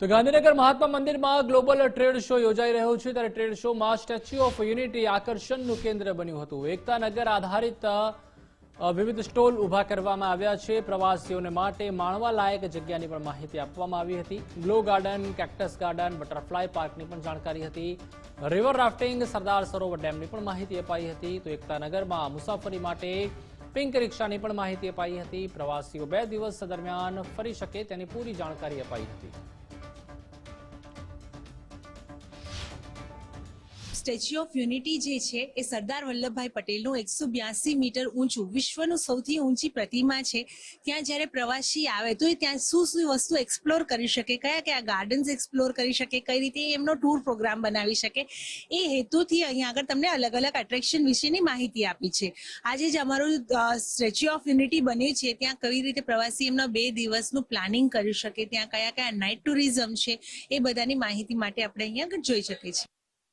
તો ગાંધીનગર મહાત્મા મંદિરમાં global trade show યોજાઈ રહ્યો છે. ત્યારે ટ્રેડ શોમાં સ્ટેચ્યુ ઓફ યુનિટી આકર્ષણનું કેન્દ્ર બન્યું હતું. એકતાનગર આધારિત વિવિધ સ્ટોલ ઊભા કરવામાં આવ્યા છે. પ્રવાસીઓને માટે માણવા લાયક જગ્યાની પણ માહિતી આપવામાં આવી હતી. Glow garden, cactus garden, butterfly પાર્કની પણ જાણકારી હતી. રિવર રાફ્ટિંગ, સરદાર સરોવર ડેમની પણ માહિતી અપાઈ હતી. તો એકતાનગરમાં મુસાફરી માટે પિંક રિક્ષાની પણ માહિતી અપાઈ હતી. પ્રવાસીઓ બે દિવસ દરમિયાન ફરી શકે તેની પૂરી જાણકારી અપાઈ હતી. સ્ટેચ્યુ ઓફ યુનિટી જે છે એ સરદાર વલ્લભભાઈ પટેલનું એકસો બ્યાસી મીટર ઊંચું, વિશ્વનું સૌથી ઊંચી પ્રતિમા છે. ત્યાં જ્યારે પ્રવાસી આવે તો એ ત્યાં શું શું વસ્તુ એક્સપ્લોર કરી શકે, કયા કયા ગાર્ડન્સ એક્સપ્લોર કરી શકે, કઈ રીતે એમનો ટૂર પ્રોગ્રામ બનાવી શકે, એ હેતુથી અહીંયા આગળ તમને અલગ અલગ એટ્રેક્શન વિશેની માહિતી આપી છે. આજે જે અમારું સ્ટેચ્યુ ઓફ યુનિટી બન્યું છે. ત્યાં કઈ રીતે પ્રવાસી એમના બે દિવસનું પ્લાનિંગ કરી શકે, ત્યાં કયા કયા નાઇટ ટુરિઝમ છે, એ બધાની માહિતી માટે આપણે અહીંયા આગળ જોઈ શકીએ છીએ.